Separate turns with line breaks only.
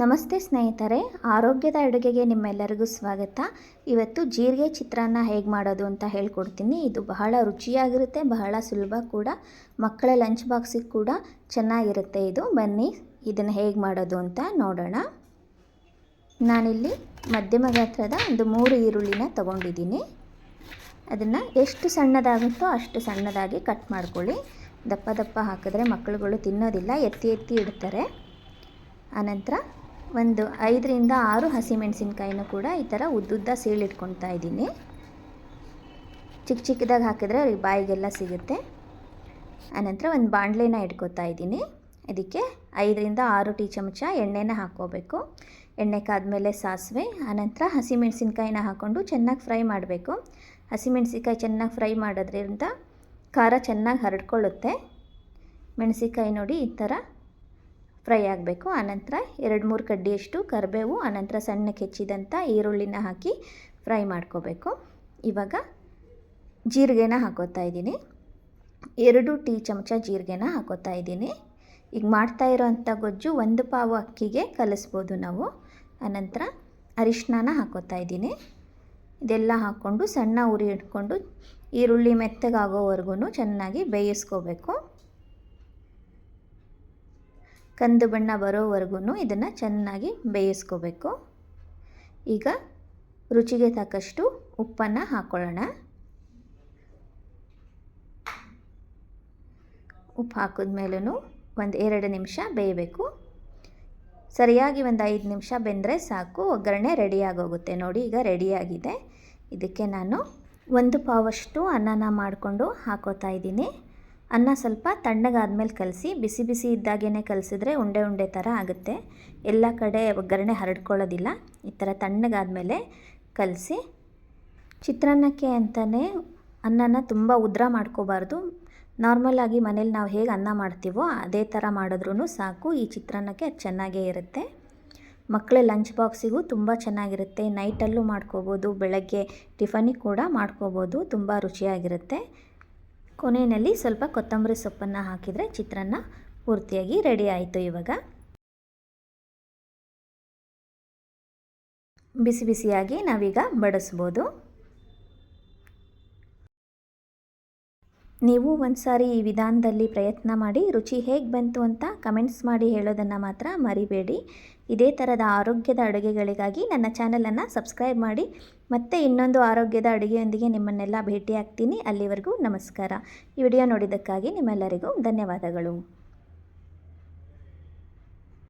ನಮಸ್ತೆ ಸ್ನೇಹಿತರೆ, ಆರೋಗ್ಯದ ಅಡುಗೆಗೆ ನಿಮ್ಮೆಲ್ಲರಿಗೂ ಸ್ವಾಗತ. ಇವತ್ತು ಜೀರಿಗೆ ಚಿತ್ರಾನ್ನ ಹೇಗೆ ಮಾಡೋದು ಅಂತ ಹೇಳ್ಕೊಡ್ತೀನಿ. ಇದು ಬಹಳ ರುಚಿಯಾಗಿರುತ್ತೆ, ಬಹಳ ಸುಲಭ ಕೂಡ. ಮಕ್ಕಳ ಲಂಚ್ ಬಾಕ್ಸಿಗೆ ಕೂಡ ಚೆನ್ನಾಗಿರುತ್ತೆ ಇದು. ಬನ್ನಿ, ಇದನ್ನು ಹೇಗೆ ಮಾಡೋದು ಅಂತ ನೋಡೋಣ. ನಾನಿಲ್ಲಿ ಮಧ್ಯಮ ಗಾತ್ರದ ಒಂದು ಮೂರು ಈರುಳ್ಳಿನ ತಗೊಂಡಿದ್ದೀನಿ. ಅದನ್ನು ಎಷ್ಟು ಸಣ್ಣದಾಗುತ್ತೋ ಅಷ್ಟು ಸಣ್ಣದಾಗಿ ಕಟ್ ಮಾಡ್ಕೊಳ್ಳಿ. ದಪ್ಪ ದಪ್ಪ ಹಾಕಿದ್ರೆ ಮಕ್ಕಳುಗಳು ತಿನ್ನೋದಿಲ್ಲ, ಎತ್ತಿ ಎತ್ತಿ ಇಡ್ತಾರೆ. ಆನಂತರ ಒಂದು ಐದರಿಂದ ಆರು ಹಸಿಮೆಣಸಿನ್ಕಾಯಿನೂ ಕೂಡ ಈ ಥರ ಉದ್ದುದ್ದ ಸೀಳಿಟ್ಕೊಳ್ತಾ ಇದ್ದೀನಿ. ಚಿಕ್ಕ ಚಿಕ್ಕದಾಗಿ ಹಾಕಿದ್ರೆ ಬಾಯಿಗೆಲ್ಲ ಸಿಗುತ್ತೆ. ಆನಂತರ ಒಂದು ಬಾಣಲೆನ ಇಟ್ಕೋತಾ ಇದ್ದೀನಿ. ಇದಕ್ಕೆ ಐದರಿಂದ ಆರು ಟೀ ಚಮಚ ಎಣ್ಣೆನ ಹಾಕ್ಕೋಬೇಕು. ಎಣ್ಣೆ ಕಾದ್ಮೇಲೆ ಸಾಸಿವೆ, ಆನಂತರ ಹಸಿಮೆಣಸಿನ್ಕಾಯಿನ ಹಾಕ್ಕೊಂಡು ಚೆನ್ನಾಗಿ ಫ್ರೈ ಮಾಡಬೇಕು. ಹಸಿಮೆಣಸಿನ್ಕಾಯಿ ಚೆನ್ನಾಗಿ ಫ್ರೈ ಮಾಡೋದ್ರಿಂದ ಖಾರ ಚೆನ್ನಾಗಿ ಹರಡ್ಕೊಳ್ಳುತ್ತೆ. ಮೆಣಸಿನ್ಕಾಯಿ ನೋಡಿ ಈ ಥರ ಫ್ರೈ ಆಗಬೇಕು. ಆನಂತರ ಎರಡು ಮೂರು ಕಡ್ಡಿಯಷ್ಟು ಕರಿಬೇವು, ಆನಂತರ ಸಣ್ಣಕ್ಕೆ ಹೆಚ್ಚಿದಂಥ ಈರುಳ್ಳಿನ ಹಾಕಿ ಫ್ರೈ ಮಾಡ್ಕೋಬೇಕು. ಇವಾಗ ಜೀರಿಗೆನ ಹಾಕೋತಾ ಇದ್ದೀನಿ. ಎರಡು ಟೀ ಚಮಚ ಜೀರಿಗೆನ ಹಾಕೋತಾ ಇದ್ದೀನಿ. ಈಗ ಮಾಡ್ತಾ ಇರೋವಂಥ ಗೊಜ್ಜು ಒಂದು ಪಾವು ಅಕ್ಕಿಗೆ ಕಲಿಸ್ಬೋದು ನಾವು. ಆನಂತರ ಅರಿಶಿನ ಹಾಕೋತಾ ಇದ್ದೀನಿ. ಇದೆಲ್ಲ ಹಾಕ್ಕೊಂಡು ಸಣ್ಣ ಉರಿ ಇಟ್ಕೊಂಡು ಈರುಳ್ಳಿ ಮೆತ್ತಗಾಗೋವರೆಗೂ ಚೆನ್ನಾಗಿ ಬೇಯಿಸ್ಕೋಬೇಕು. ಕಂದು ಬಣ್ಣ ಬರೋವರೆಗೂ ಇದನ್ನು ಚೆನ್ನಾಗಿ ಬೇಯಿಸ್ಕೋಬೇಕು. ಈಗ ರುಚಿಗೆ ತಕ್ಕಷ್ಟು ಉಪ್ಪನ್ನು ಹಾಕ್ಕೊಳ್ಳೋಣ ಉಪ್ಪು ಹಾಕಿದ್ಮೇಲೂ ಒಂದು ಎರಡು ನಿಮಿಷ ಬೇಯಬೇಕು. ಸರಿಯಾಗಿ ಒಂದು ಐದು ನಿಮಿಷ ಬೆಂದರೆ ಸಾಕು. ಒಗ್ಗರಣೆ ರೆಡಿಯಾಗೋಗುತ್ತೆ ನೋಡಿ, ಈಗ ರೆಡಿಯಾಗಿದೆ ಇದಕ್ಕೆ ನಾನು ಒಂದು ಪಾವಷ್ಟು ಅನ್ನನ ಮಾಡಿಕೊಂಡು ಹಾಕೋತಾ ಇದ್ದೀನಿ. ಅನ್ನ ಸ್ವಲ್ಪ ತಣ್ಣಗಾದ್ಮೇಲೆ ಕಲಸಿ, ಬಿಸಿ ಬಿಸಿ ಇದ್ದಾಗೇ ಕಲಸಿದ್ರೆ ಉಂಡೆ ಉಂಡೆ ಥರ ಆಗುತ್ತೆ. ಎಲ್ಲ ಕಡೆ ಒಗ್ಗರಣೆ ಹರಡ್ಕೊಳ್ಳೋದಿಲ್ಲ. ಈ ಥರ ತಣ್ಣಗಾದ್ಮೇಲೆ ಕಲಸಿ, ಚಿತ್ರಾನ್ನಕ್ಕೆ ಅಂತಲೇ ಅನ್ನನ ತುಂಬ ಉದ್ರ ಮಾಡ್ಕೋಬಾರ್ದು. ನಾರ್ಮಲಾಗಿ ಮನೇಲಿ ನಾವು ಹೇಗೆ ಅನ್ನ ಮಾಡ್ತೀವೋ ಅದೇ ಥರ ಮಾಡಿದ್ರೂ ಸಾಕು. ಈ ಚಿತ್ರಾನ್ನಕ್ಕೆ ಅದು ಚೆನ್ನಾಗೇ ಇರುತ್ತೆ. ಮಕ್ಕಳ ಲಂಚ್ ಬಾಕ್ಸಿಗೂ ತುಂಬ ಚೆನ್ನಾಗಿರುತ್ತೆ. ನೈಟಲ್ಲೂ ಮಾಡ್ಕೋಬೋದು, ಬೆಳಗ್ಗೆ ಟಿಫನಿಗೆ ಕೂಡ ಮಾಡ್ಕೋಬೋದು. ತುಂಬ ರುಚಿಯಾಗಿರುತ್ತೆ. ಕೊನೆಯಲ್ಲಿ ಸ್ವಲ್ಪ ಕೊತ್ತಂಬರಿ ಸೊಪ್ಪನ್ನು ಹಾಕಿದರೆ ಚಿತ್ರಾನ್ನ ಪೂರ್ತಿಯಾಗಿ ರೆಡಿ ಆಯಿತು ಇವಾಗ. ಬಿಸಿ ಬಿಸಿಯಾಗಿ ನಾವೀಗ ಬಡಿಸ್ಬೋದು. ನೀವು ಒಂದು ಸಾರಿ ಈ ವಿಧಾನದಲ್ಲಿ ಪ್ರಯತ್ನ ಮಾಡಿ, ರುಚಿ ಹೇಗೆ ಬಂತು ಅಂತ ಕಮೆಂಟ್ಸ್ ಮಾಡಿ ಹೇಳೋದನ್ನು ಮಾತ್ರ ಮರಿಬೇಡಿ. ಇದೇ ಥರದ ಆರೋಗ್ಯದ ಅಡುಗೆಗಳಿಗಾಗಿ ನನ್ನ ಚಾನಲನ್ನು ಸಬ್ಸ್ಕ್ರೈಬ್ ಮಾಡಿ, ಮತ್ತೆ ಇನ್ನೊಂದು ಆರೋಗ್ಯದ ಅಡುಗೆಯೊಂದಿಗೆ ನಿಮ್ಮನ್ನೆಲ್ಲ ಭೇಟಿಯಾಗ್ತೀನಿ. ಅಲ್ಲಿವರೆಗೂ ನಮಸ್ಕಾರ. ಈ ವಿಡಿಯೋ ನೋಡಿದ್ದಕ್ಕಾಗಿ ನಿಮ್ಮೆಲ್ಲರಿಗೂ ಧನ್ಯವಾದಗಳು.